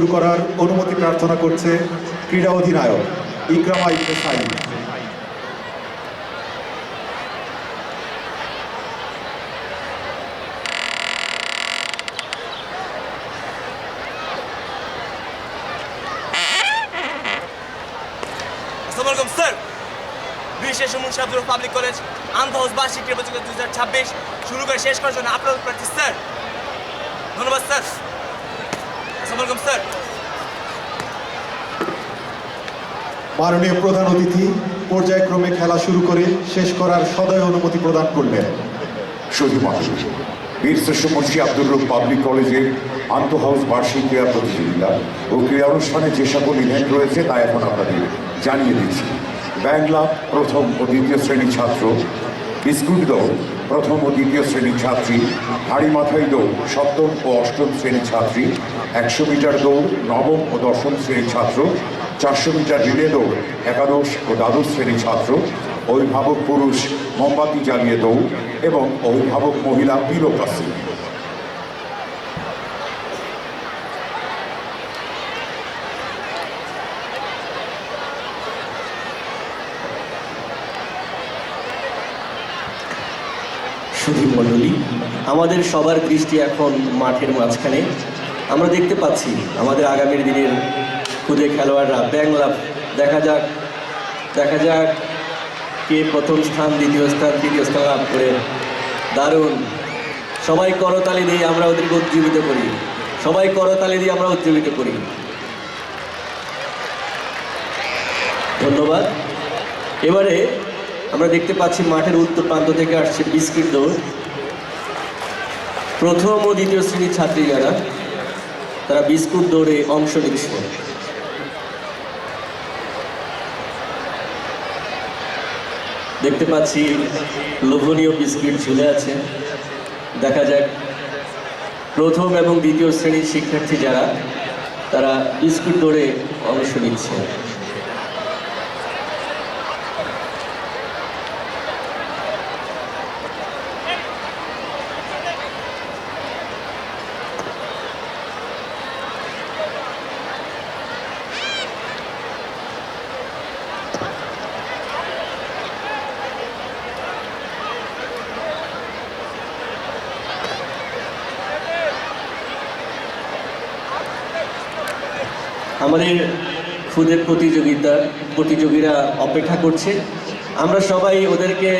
শুরু করার অনুমতি প্রার্থনা করছে ক্রীড়া অধিনায়ক ইকরামা ইবনে পাবলিক কলেজ বার্ষিক হাজার ছাব্বিশ শুরু করে শেষ করার জন্য আপনার প্রার্থী স্যার। ধন্যবাদ, স্যার। আলাইকুম স্যার। মাননীয় প্রধান অতিথি পর্যায়ক্রমে খেলা শুরু করে শেষ করার সদয় অনুমতি প্রদান করলেন। শুধু মাত্র বীরশ্রেষ্ঠ মুন্সি আব্দুর রব পাবলিক কলেজের আন্ত হাউস বার্ষিক ক্রীড়া প্রতিযোগিতা ও ক্রীড়া অনুষ্ঠানে যে সকল ইভেন্ট রয়েছে তা এখন আপনাদের জানিয়ে দিচ্ছি। ব্যাংলা প্রথম ও দ্বিতীয় শ্রেণির ছাত্র বিস্কুট দৌড় প্রথম ও দ্বিতীয় শ্রেণির ছাত্রী হাড়ি মাথায় দৌড় সপ্তম ও অষ্টম শ্রেণির ছাত্রী একশো মিটার দৌড়, নবম ও দশম শ্রেণির ছাত্র, চারশো মিটার রিলে দৌড়, একাদশ ও দ্বাদশ শ্রেণির ছাত্র, অভিভাবক পুরুষ, মোমবাতি জ্বালিয়ে দৌড় এবং অভিভাবক মহিলা মণ্ডলী, আমাদের সবার দৃষ্টি এখন মাঠের মাঝখানে। আমরা দেখতে পাচ্ছি আমাদের আগামীর দিনের খুদে খেলোয়াড়রা। ব্যাংলা, দেখা যাক দেখা যাক কে প্রথম স্থান, দ্বিতীয় স্থান, তৃতীয় স্থান লাভ করে। দারুণ। সবাই করতালি দিয়ে আমরা ওদেরকে উজ্জীবিত করি। সবাই করতালি দিয়ে আমরা উজ্জীবিত করি। ধন্যবাদ। এবারে আমরা দেখতে পাচ্ছি মাঠের উত্তর প্রান্ত থেকে আসছে বিস্কিট দৌড়। প্রথম ও দ্বিতীয় শ্রেণির ছাত্রী যারা তারা বিস্কুট দৌড়ে অংশ নিচ্ছে। দেখতে পাচ্ছি লোভনীয় বিস্কুট ঝুলে আছে। দেখা যাক প্রথম এবং দ্বিতীয় শ্রেণির শিক্ষার্থী যারা, তারা বিস্কুট দৌড়ে অংশ নিচ্ছে। আমাদের খুদের প্রতিযোগিতা, প্রতিযোগীরা অপেক্ষা করছে। আমরা সবাই ওদেরকে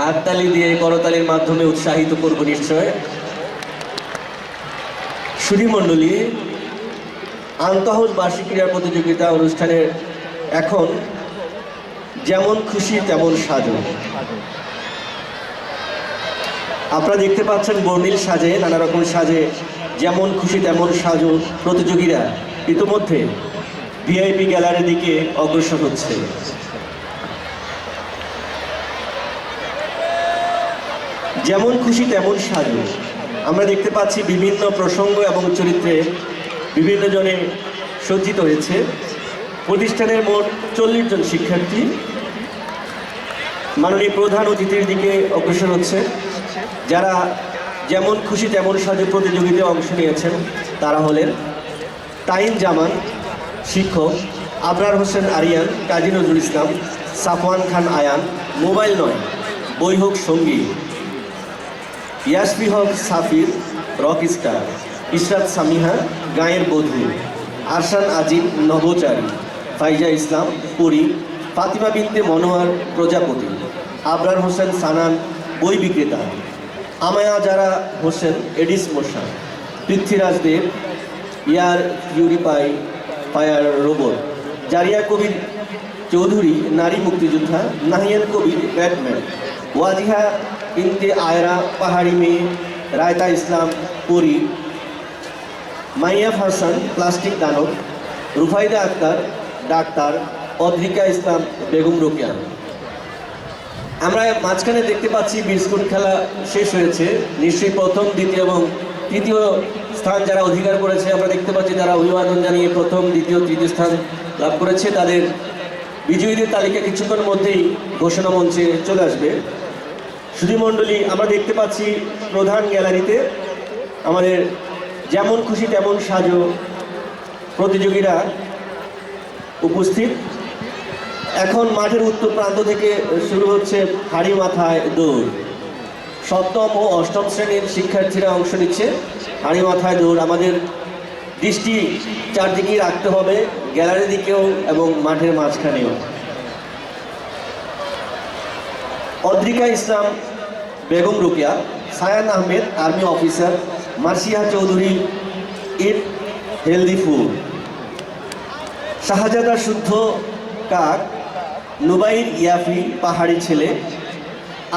হাততালি দিয়ে করতালির মাধ্যমে উৎসাহিত করব নিশ্চয়। সুধীমণ্ডলী আন্তঃহাউস বার্ষিক ক্রীড়া প্রতিযোগিতা অনুষ্ঠানের এখন যেমন খুশি, তেমন সাজো। আপনারা দেখতে পাচ্ছেন বর্ণিল সাজে, নানা রকম সাজে, যেমন খুশি, তেমন সাজো প্রতিযোগীরা। ইতোমধ্যে ভিআইপি গ্যালারির দিকে অগ্রসর হচ্ছে। যেমন খুশি তেমন সাজো আমরা দেখতে পাচ্ছি বিভিন্ন প্রসঙ্গ এবং চরিত্রে বিভিন্ন জনে সজ্জিত হয়েছে। প্রতিষ্ঠানের মোট চল্লিশ জন শিক্ষার্থী। মাননীয় প্রধান অতিথির দিকে অগ্রসর হচ্ছে। যারা যেমন খুশি তেমন সাজে প্রতিযোগিতায় অংশ নিয়েছেন, তারা হলেন তাইন জামান শিক্ষক আবরার হোসেন আরিয়ান, কাজী নজরুল ইসলাম, সাফওয়ান খান আয়ান, মোবাইল নয়, বই হোক সঙ্গী। Yasfi Haque Safir, rock star. Ishrat Samiha, গায়ের বধূ। আরশান আজিম, নভোচারী। ফাইজা ইসলাম, পুরী। ফাতিমা বিনতে মনোয়ার, প্রজাপতি। আবরার হোসেন সানান, বই বিক্রেতা। আমায়া যারা হোসেন, এডিস মোশা পৃথ্বীরাজ দেব ইয়ার ইউরিপাই ফায়ার রোবট। জারিয়া কবির চৌধুরী, নারী মুক্তিযোদ্ধা, নাহিয়ান কবির ব্যাটম্যান। ওয়াজিহা ইন্তে আয়রা, পাহাড়ি মেয়ে, রায়তা ইসলাম, পুরী। মাইয়াফ হাসান প্লাস্টিক দানব। রুফাইদা আক্তার, ডাক্তার। অদ্রিকা ইসলাম, বেগম রোকেয়া। আমরা মাঝখানে দেখতে পাচ্ছি বিস্কুট খেলা শেষ হয়েছে। নিশ্চয়ই প্রথম, দ্বিতীয় এবং তৃতীয় স্থান যারা অধিকার করেছে, আমরা দেখতে পাচ্ছি যারা অভিবাদন জানিয়ে প্রথম, দ্বিতীয়, তৃতীয় স্থান লাভ করেছে। তাদের বিজয়ীদের তালিকা কিছুক্ষণ মধ্যেই ঘোষণা মঞ্চে চলে আসবে। সুধীমণ্ডলী আমরা দেখতে পাচ্ছি প্রধান গ্যালারিতে আমাদের যেমন খুশি তেমন সাজো প্রতিযোগীরা উপস্থিত। এখন মাঠের উত্তর প্রান্ত থেকে শুরু হচ্ছে হাড়ি মাথায় দৌড়। সপ্তম ও অষ্টম শ্রেণির শিক্ষার্থীরা অংশ নিচ্ছে। হাড়ি মাথায় দৌড়। আমাদের দৃষ্টি চারদিকে রাখতে হবে, গ্যালারি দিকেও এবং মাঠের মাঝখানেও। Adrika Islam Begum Rukiya, Sayan Ahmed, army officer Marsia Chowdhury eat healthy food Shahzada Shuddho কাক, নুবাইর ইয়াফি পাহাড়ি ছেলে,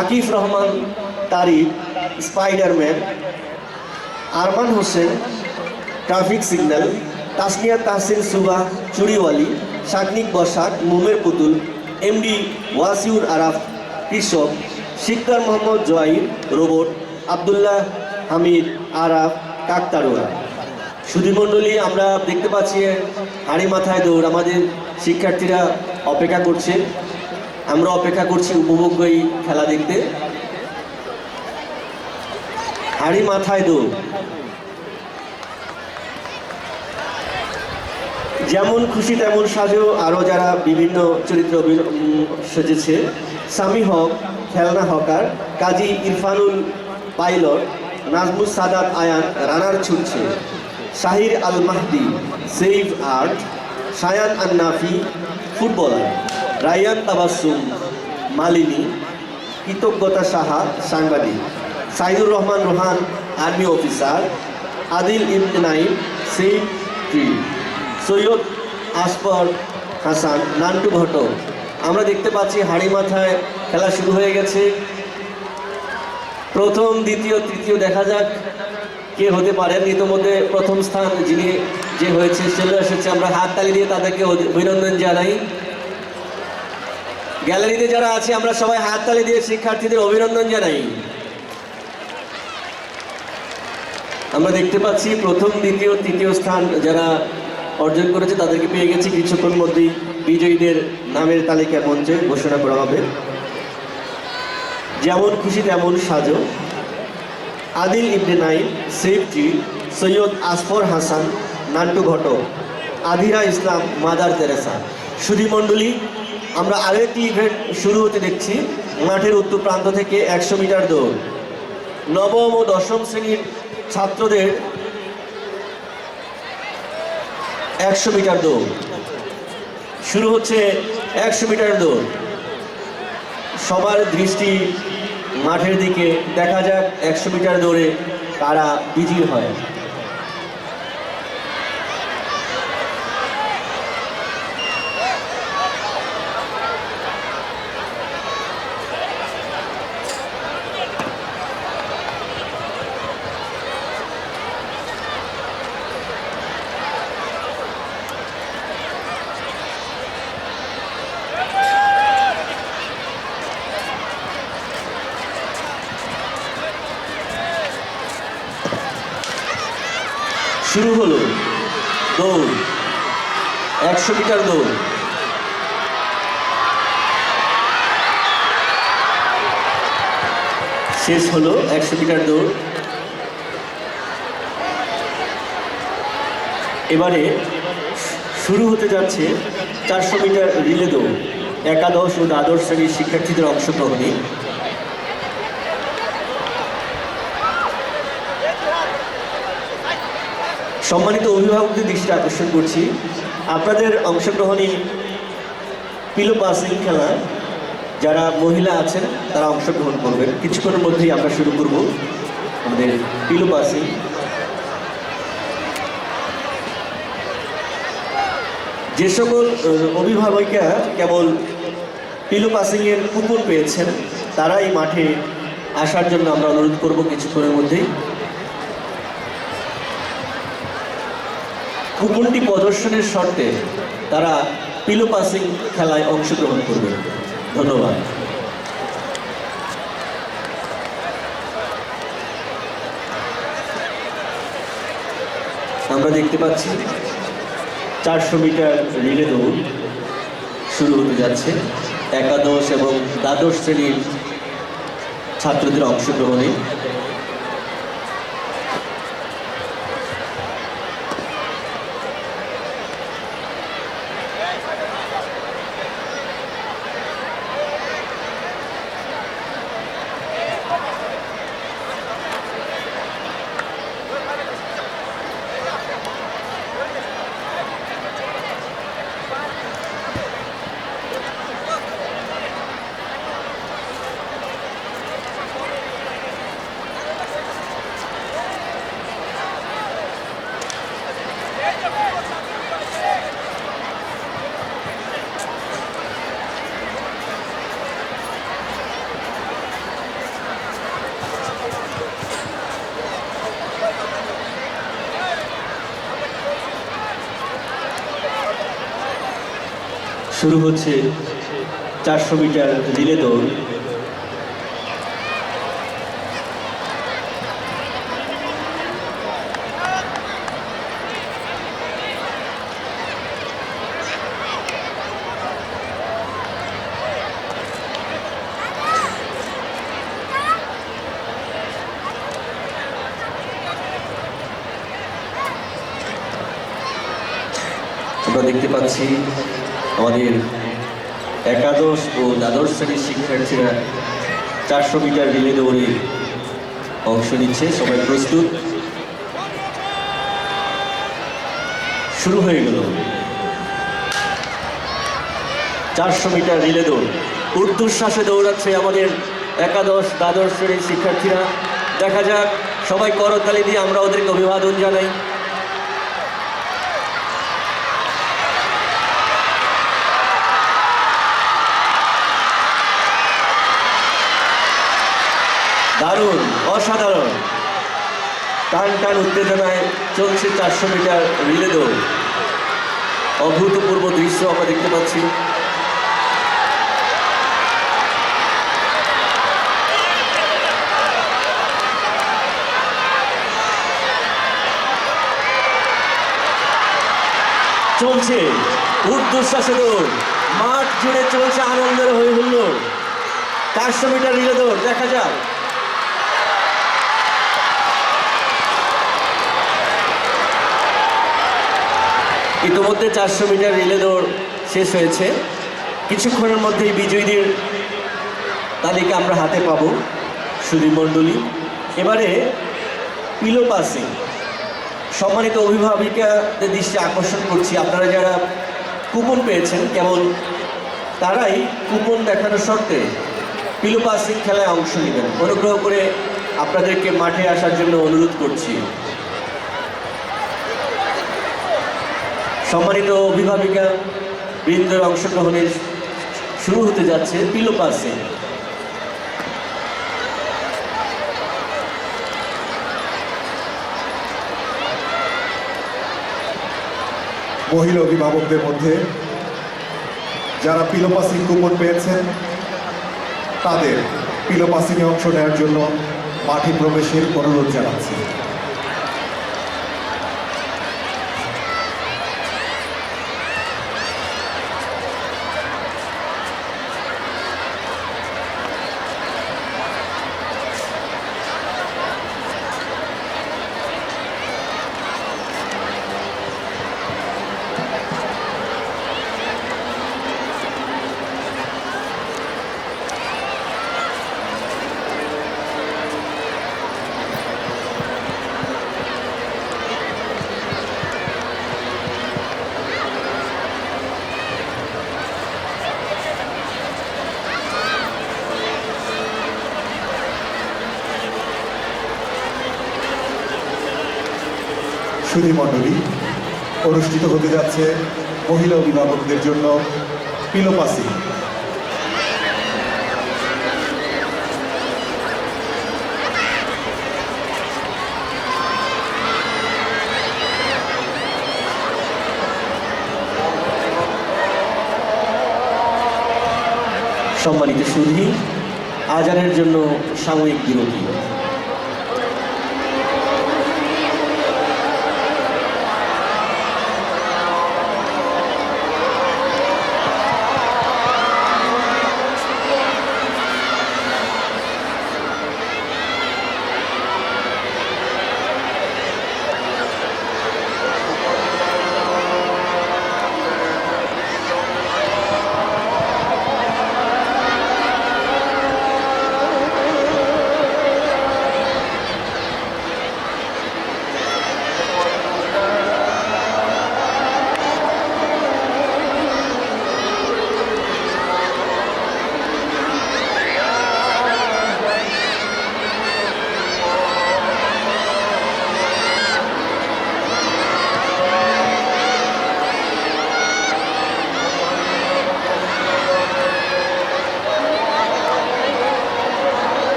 Akif Rahman Tarif Spiderman, Arman Hossain, traffic signal, Tasnia Tahsin Suba, চুরিওয়ালি, শাকনিক Basak, মোমের পুতুল, এমডি ওয়াসিউর আরাফ, কৃষক, শিকদার মোহাম্মদ জয়ীর রোবট, আবদুল্লাহ হামিদ আরাফ, কাকতারুয়া। সুধীমণ্ডলী আমরা দেখতে পাচ্ছি হাড়ি মাথায় দৌড়। আমাদের শিক্ষার্থীরা অপেক্ষা করছে। আমরা অপেক্ষা করছি উপভোগ্য এই খেলা দেখতে। হাড়ি মাথায় দৌড় যেমন খুশি তেমন সাজো আরও যারা বিভিন্ন চরিত্র সেজেছে। সামি হক, খেলনা hawker, Kazi Irfanul pilot, Nazmus Sadat Ayan, runner ছুটছে। Shahir Al Mahdi, save art, Sayan Annafi footballer. Rayan Tabassum, Malini, কৃতজ্ঞতা সাহা, সাংবাদিক। Saidur Rahman Rohan, army officer. Adil Ibne Naim save tree Syed Asfar Hasan, Nantu ঘটক। আমরা দেখতে পাচ্ছি হাড়ি মাথায় খেলা শুরু হয়ে গেছে। প্রথম, দ্বিতীয়, তৃতীয় দেখা যাক কে হতে পারেন ইতিমধ্যে প্রথম স্থান যিনি যে হয়েছে, চলে এসেছে। আমরা হাত তালি দিয়ে তাদেরকে অভিনন্দন জানাই। গ্যালারিতে যারা আছে, আমরা সবাই হাত তালি দিয়ে শিক্ষার্থীদের অভিনন্দন জানাই। আমরা দেখতে পাচ্ছি প্রথম, দ্বিতীয়, তৃতীয় স্থান যারা অর্জন করেছে, তাদেরকে পেয়ে গেছি কিছুক্ষণ মধ্যেই বিজয়ীদের নামের তালিকা মঞ্চে ঘোষণা করা হবে। যেমন খুশি, তেমন সাজো। Adil Ibne Naim safety Syed Asfar Hasan, Nantu Ghatak Adhira Islam, Mother Teresa. সুধী মণ্ডলী, আমরা আরও একটি ইভেন্ট শুরু হতে দেখছি, মাঠের উত্তর প্রান্ত থেকে একশো মিটার দৌড়। নবম ও দশম শ্রেণির ছাত্রদের একশো মিটার দৌড়। শুরু হচ্ছে একশো মিটার দৌড়। সবার দৃষ্টি মাঠের দিকে। দেখা যাক একশো মিটার দৌড়ে কারা বিজয়ী হয়। শুরু হলো। দৌড়। একশো মিটার দৌড়। শেষ হলো একশো মিটার দৌড়। এবারে শুরু হতে যাচ্ছে চারশো মিটার রিলে দৌড়। একাদশ ও দ্বাদশ শ্রেণির শিক্ষার্থীদের অংশগ্রহণে। সম্মানিত অভিভাবকদের দৃষ্টি আকর্ষণ করছি। আপনাদের অংশগ্রহণে পিলো পাসিং খেলা। যারা মহিলা আছেন, তারা অংশগ্রহণ করবেন। কিছুক্ষণের মধ্যেই আমরা শুরু করব আমাদের পিলো পাসিং। যে সকল অভিভাবকরা কেবল পিলো পাসিংয়ের কুপন পেয়েছেন তারা এই মাঠে আসার জন্য আমরা অনুরোধ করব কিছুক্ষণের মধ্যেই। কুপনটি প্রদর্শনের শর্তে তারা পিলো পাসিং খেলায় অংশগ্রহণ করবে। ধন্যবাদ। আমরা দেখতে পাচ্ছি চারশো মিটার রিলে দৌড় শুরু হতে যাচ্ছে। একাদশ এবং দ্বাদশ শ্রেণির ছাত্রদের অংশগ্রহণে শুরু হচ্ছে চারশো মিটার রিলে দৌড় আমরা দেখতে পাচ্ছি আমাদের একাদশ ও দ্বাদশ শ্রেণির শিক্ষার্থীরা চারশো মিটার রিলে দৌড়ে অংশ নিচ্ছে। সবাই প্রস্তুত। শুরু হয়ে গেল। চারশো মিটার রিলে দৌড়। ঊর্ধ্বশ্বাসে দৌড়াচ্ছে আমাদের একাদশ, দ্বাদশ শ্রেণির শিক্ষার্থীরা। দেখা যাক, সবাই করতালি দিয়ে আমরা ওদেরকে অভিবাদন জানাই। দারুণ, অসাধারণ। টান টান উত্তেজনায় চলছে চারশো মিটার রিলে দৌড়। অভূতপূর্ব দৃশ্য আমরা দেখতে পাচ্ছি। চলছে ঊর্ধ্বশ্বাসে দৌড়। মাঠ জুড়ে চলছে আনন্দের হয়ে হুল্লোড় চারশো মিটার রিলে দৌড়, দেখা যাক। ইতিমধ্যে চারশো মিটার রিলে দৌড় শেষ হয়েছে। কিছুক্ষণের মধ্যেই বিজয়ীদের তালিকা আমরা হাতে পাব সুধী মণ্ডলী। এবারে পিলো পাসিং। সম্মানিত অভিভাবিকাদের দৃষ্টি আকর্ষণ করছি। আপনারা যারা কুপন পেয়েছেন কেবল তারাই কুপন দেখানোর শর্তে পিলো পাসিং খেলায় অংশ নেবেন। অনুগ্রহ করে আপনাদেরকে মাঠে আসার জন্য অনুরোধ করছি। সম্মানিত অভিভাবিকা বৃন্দের অংশগ্রহণের শুরু হতে যাচ্ছে পিলো পাসে মহিলা অভিভাবকদের মধ্যে যারা পিলোপাসিং কুপন পেয়েছেন, তাদের পিলোপাসিংয়ে অংশ নেওয়ার জন্য মাঠে প্রবেশের অনুরোধ জানাচ্ছি। সুধী মণ্ডলী অনুষ্ঠিত হতে যাচ্ছে মহিলা অভিভাবকদের জন্য পিলোপাসিং। সম্মানিত সুধী, আজানের জন্য সাময়িক বিরতি।